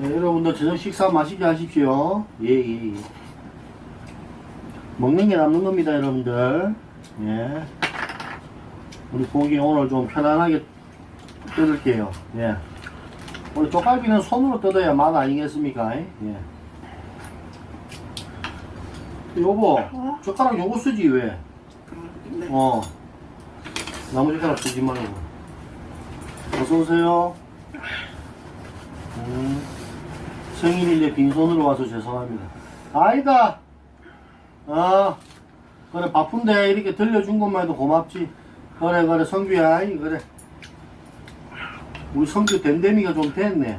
네, 여러분들 저녁 식사 맛있게 하십시오. 예, 예, 예. 먹는 게 남는 겁니다, 여러분들. 예. 우리 고기 오늘 좀 편안하게 뜯을게요. 예. 우리 쪽갈비는 손으로 뜯어야 맛 아니겠습니까? 예. 여보, 젓가락 요거 쓰지, 왜? 네. 어. 나무 젓가락 쓰지 말고. 어서오세요. 음, 생일인데 빈손으로 와서 죄송합니다. 아니다. 아, 그래, 바쁜데 이렇게 들려준 것만 해도 고맙지. 그래, 그래, 성규야, 그래. 우리 성규 댐댐이가 좀 됐네.